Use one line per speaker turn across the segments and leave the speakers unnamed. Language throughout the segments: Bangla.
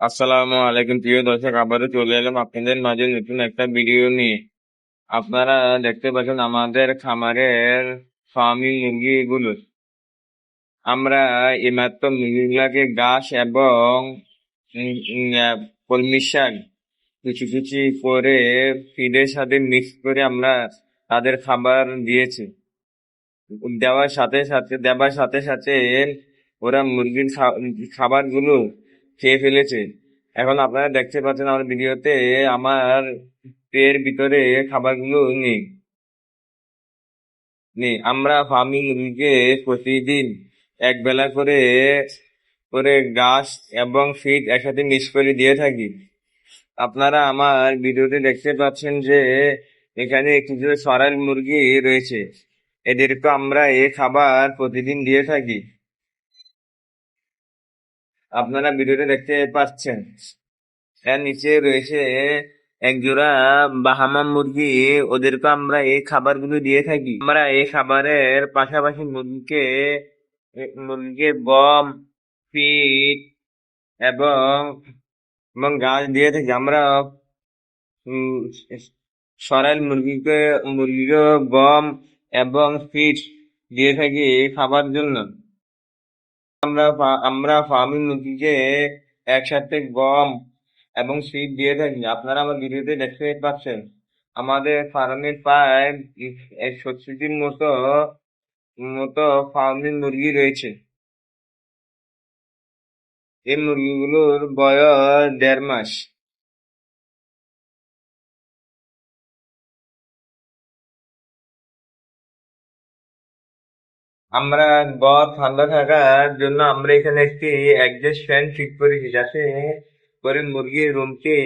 আসসালামু আলাইকুম। প্রিয় দর্শক, আবারও চলে এলাম আপনাদের মাঝে নতুন একটা ভিডিও নিয়ে। আপনারা দেখতে পাচ্ছেন আমাদের খামারের ফার্মিং মুরগিগুলো। আমরা এইমাত্র মুরগিগুলাকে ঘাস এবং কলমি শাক কিছু কিছু করে ফিডের সাথে মিক্স করে আমরা তাদের খাবার দিয়েছি। দেওয়ার সাথে সাথে, দেওয়ার সাথে সাথে ওরা মুরগির খাবারগুলো খেয়ে ফেলেছে। এখন আপনারা দেখতে পাচ্ছেন আমার ভিডিওতে আমার পেয়ের ভিতরে খাবারগুলো নেই। নেই। আমরা ফার্মিং মুরগিকে প্রতিদিন এক বেলা করে করে ঘাস এবং ফিট একসাথে মিক্স করে দিয়ে থাকি। আপনারা আমার ভিডিওতে দেখতে পাচ্ছেন যে এখানে কিছু সরাইল মুরগি রয়েছে। এদেরকে আমরা এ খাবার প্রতিদিন দিয়ে থাকি। আপনারা ভিডিওতে দেখতে পাচ্ছেন। এর নিচে রয়েছে একজোড়া বাহামা মুরগি। ওদেরকে আমরা এই খাবারগুলো দিয়ে থাকি। আমরা এই খাবারের পাশাপাশি মুরগিকে মুরগিকে গম, ফিট এবং এবং গাছ দিয়ে থাকি। আমরা সরাইল মুরগিকে মুরগিকে গম এবং ফিট দিয়ে থাকি খাবার জন্য। আমরা ফার্মিং নদীকে একসাথে গম এবং সিড দিয়ে থাকি। আপনারা আমার ভিডিওতে দেখতে পাচ্ছেন, আমাদের ফার্মের প্রায় সত্তরটির মতো মতো ফার্মিং মুরগি রয়েছে। এই মুরগিগুলোর বয়স দেড় মাস। আমরা গড় ঠান্ডা থাকার জন্য আমরা এখানে একটি অ্যাডজাস্ট ফ্যান ঠিক করেছি যাতে করে মুরগির রুমটি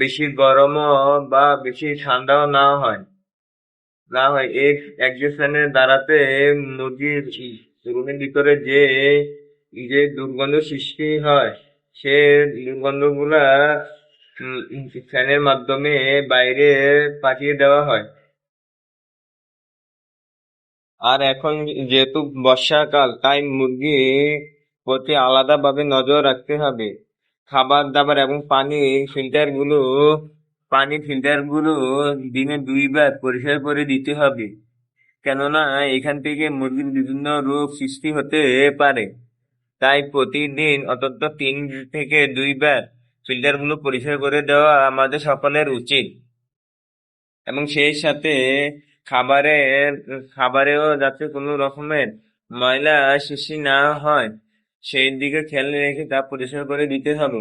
বেশি গরমও বা বেশি ঠান্ডাও না হয়। না হয় এই অ্যাডজাস্ট ফ্যানের দ্বারাতে মুরগির রুমের ভিতরে যে যে দুর্গন্ধ সৃষ্টি হয়, সে দুর্গন্ধগুলা ফ্যানের মাধ্যমে বাইরে পাঠিয়ে দেওয়া হয়। আর এখন যেহেতু বর্ষাকাল, তাই মুরগি প্রতি আলাদাভাবে নজর রাখতে হবে। খাবার, দাবার এবং পানি ফিল্টারগুলো পানি ফিল্টারগুলো দিনে দুইবার পরিষ্কার করে দিতে হবে। কেননা এখান থেকে মুরগির বিভিন্ন রোগ সৃষ্টি হতে পারে। তাই প্রতিদিন অন্তত তিন থেকে দুইবার ফিল্টারগুলো পরিষ্কার করে দেওয়া আমাদের সকলের উচিত। এবং সেই সাথে খাবারের, খাবারেও যাতে কোনো রকমের ময়লা সৃষ্টি না হয়, সেই দিকে খেয়াল রেখে তা পরিষ্কার করে দিতে হবে।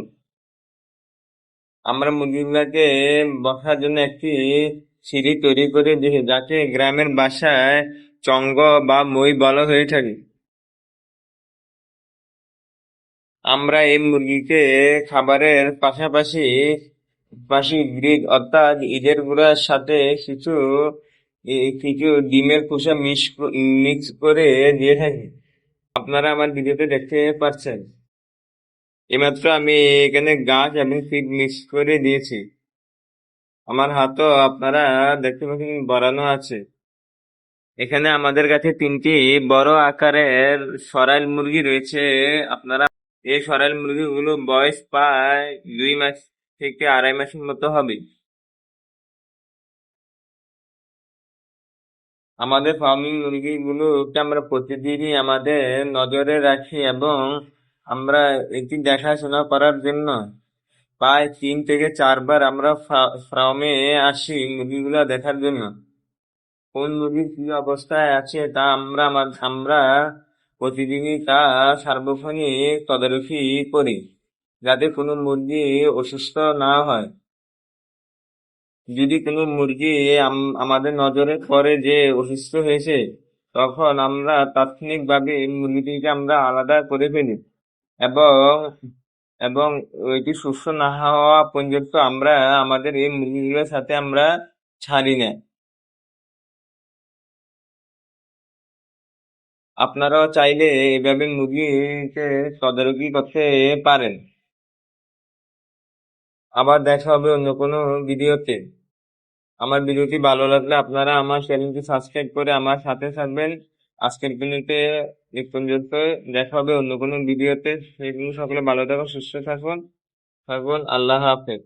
আমরা মুরগিগুলাকে বসার জন্য একটি সিঁড়ি তৈরি করে দিই, যাতে গ্রামের বাসায় চঙ্গ বা মই বলা হয়ে থাকে। আমরা এই মুরগিকে খাবারের পাশাপাশি পাশি গ্রিক অর্থাৎ ইটের গুঁড়ার সাথে কিছু কিছু ডিমের খোসা মিক্স মিক্স করে দিয়ে থাকি আপনারা আমার ভিডিওতে দেখতে পাচ্ছেন। এইমাত্র আমি এখানে গাছ এবং ফিড মিক্স করে দিয়েছি। আমার হাতও আপনারা দেখতে পাচ্ছেন বাড়ানো আছে। এখানে আমাদের কাছে তিনটি বড় আকারের সরাইল মুরগি রয়েছে। আপনারা এই সরাইল মুরগিগুলো বয়স প্রায় দুই মাস থেকে আড়াই মাসের মতো হবে। আমাদের ফার্মিং মুরগিগুলোকে আমরা প্রতিদিনই আমাদের নজরে রাখি এবং আমরা এটি দেখাশোনা করার জন্য প্রায় তিন থেকে চারবার আমরা ফার্মে আসি মুরগিগুলো দেখার জন্য। কোন মুরগির কি অবস্থায় আছে তা আমরা আমরা প্রতিদিনই তা সার্বক্ষণিক তদারকি করি যাতে কোনো মুরগি অসুস্থ না হয়। যদি কোনো মুরগি আম- আমাদের নজরে পড়ে যে অসুস্থ হয়েছে, তখন আমরা তাৎক্ষণিকভাবে মুরগিটিকে আমরা আলাদা করে ফেলি। এবং এবং এটি সুস্থ না হওয়া পর্যন্ত আমরা আমাদের এই মুরগিগুলোর সাথে আমরা ছাড়ি না। আপনারাও চাইলে এভাবে মুরগিকে তদারকি করতে পারেন। আবার দেখা হবে অন্য কোনো ভিডিওতে। আমার ভিডিওটি ভালো লাগলে আপনারা আমার চ্যানেলটি সাবস্ক্রাইব করে আমার সাথে থাকবেন। আজকের ভিডিওতে এই পর্যন্ত। দেখা হবে অন্য কোনো ভিডিওতে। সেগুলো সকলে ভালো থাকুন, সুস্থ থাকুন। থাকুন, আল্লাহ হাফেজ।